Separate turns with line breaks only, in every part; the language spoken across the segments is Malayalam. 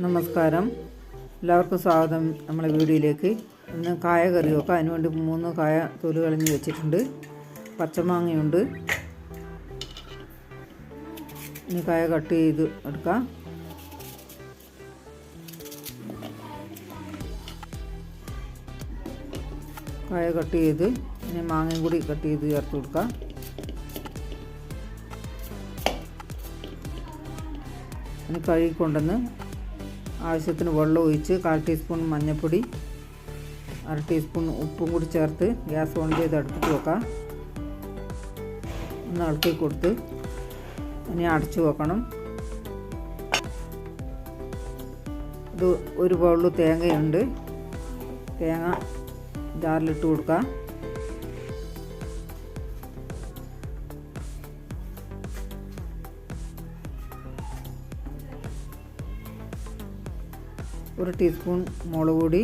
നമസ്കാരം. എല്ലാവർക്കും സ്വാഗതം നമ്മളെ വീഡിയോയിലേക്ക്. ഇന്ന് കായ കറി വെക്കാം അതിനുവേണ്ടി മൂന്ന് കായ തൊലി കളഞ്ഞ് വെച്ചിട്ടുണ്ട്. പച്ചമാങ്ങയുണ്ട്. ഇനി കായ കട്ട് ചെയ്ത് എടുക്കാം. കായ കട്ട് ചെയ്ത് ഇനി മാങ്ങയും കൂടി കട്ട് ചെയ്ത് ചേർത്ത് കൊടുക്കാം. ഇനി കഴുകി കൊണ്ടുവന്ന് ആവശ്യത്തിന് വെള്ളം ഒഴിച്ച് കാൽ ടീസ്പൂൺ മഞ്ഞൾപ്പൊടി അര ടീസ്പൂൺ ഉപ്പും കൂടി ചേർത്ത് ഗ്യാസ് ഓൺ ചെയ്ത് അടുപ്പിച്ച് വെക്കാം. ഒന്ന് ഇളക്കി കൊടുത്ത് ഇനി അടച്ചു വെക്കണം. ഇത് ഒരു ബൗളിൽ തേങ്ങയുണ്ട്. തേങ്ങ ജാറിലിട്ട് കൊടുക്കാം. ഒരു ടീസ്പൂൺ മുളക് പൊടി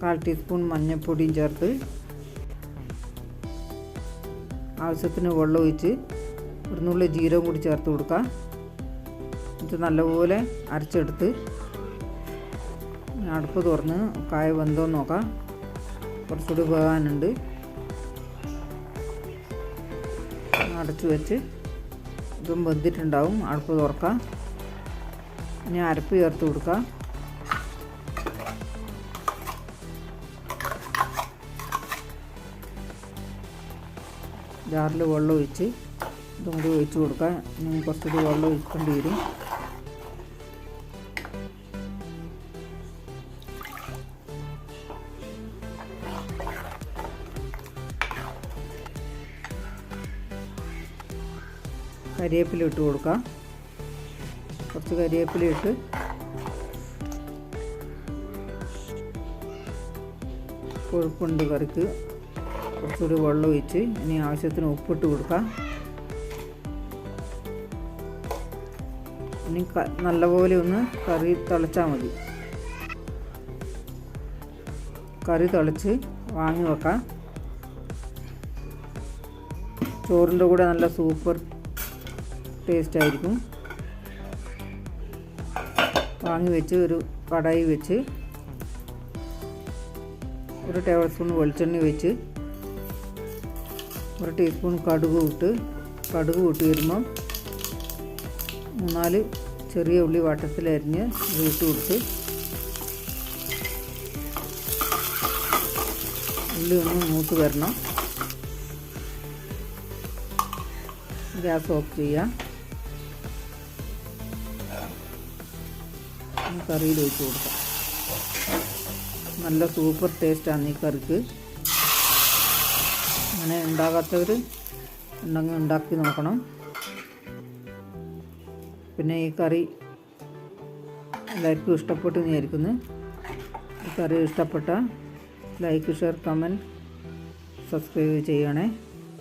കാൽ ടീസ്പൂൺ മഞ്ഞൾപ്പൊടിയും ചേർത്ത് ആവശ്യത്തിന് വെള്ളം ഒഴിച്ച് ഒരു നുള്ളി ജീരകം കൂടി ചേർത്ത് കൊടുക്കാം എന്നിട്ട് നല്ലപോലെ അരച്ചെടുത്ത് അടുപ്പ് തുറന്ന് കായ വെന്തോ നോക്കാം. കുറച്ചുകൂടി വേകാനുണ്ട് അടച്ചു വെച്ച് ഇതും വെന്തിട്ടുണ്ടാവും. അടുപ്പ് തുറക്കാം. ഇനി അരപ്പ് ചേർത്ത് കൊടുക്കാം. ജാറിൽ വെള്ളം ഒഴിച്ച് ഇതും കൂടി ഒഴിച്ച് കൊടുക്കാം. ഇനി കുറച്ചുകൂടി വെള്ളം ഒഴിക്കേണ്ടി വരും. കരിവേപ്പില ഇട്ട് കൊടുക്കാം. കുറച്ച് കരിവേപ്പില ഇട്ട്. കൊഴുപ്പുണ്ട് കറിക്ക്. കുറച്ചുകൂടി വെള്ളം ഒഴിച്ച് ഇനി ആവശ്യത്തിന് ഉപ്പിട്ട് കൊടുക്കാം. ഇനി നല്ലപോലെ ഒന്ന് കറി തിളച്ചാൽ മതി. കറി തിളച്ച് വാങ്ങി വെക്കാം. ചോറിന്റെ കൂടെ നല്ല സൂപ്പർ ടേസ്റ്റ് ആയിരിക്കും. വാങ്ങി വെച്ച് ഒരു കടായി വെച്ച് ഒരു ടേബിൾ സ്പൂൺ വെളിച്ചെണ്ണ വെച്ച് ഒരു ടീസ്പൂൺ കടുക് ഇട്ട് കടുക് കൂട്ടി വരുമ്പോൾ മൂന്നാൽ ചെറിയ ഉള്ളി വട്ടത്തിലരിഞ്ഞ് ഇത് ഇട്ട് കൊടുത്ത് ഉള്ളി ഒന്ന് മൂത്ത് വരണം. ഗ്യാസ് ഓഫ് ചെയ്യാം. കറിയിൽ ഒഴിച്ച് കൊടുക്കാം. നല്ല സൂപ്പർ ടേസ്റ്റാണ് ഈ കറിക്ക്. അങ്ങനെ ഉണ്ടാകാത്തവർ ഉണ്ടെങ്കിൽ ഉണ്ടാക്കി നോക്കണം. പിന്നെ ഈ കറി എല്ലാവർക്കും ഇഷ്ടപ്പെട്ടു വിചാരിക്കുന്നു. ഈ കറി ഇഷ്ടപ്പെട്ട ലൈക്ക് ഷെയർ കമന്റ് സബ്സ്ക്രൈബ് ചെയ്യണേ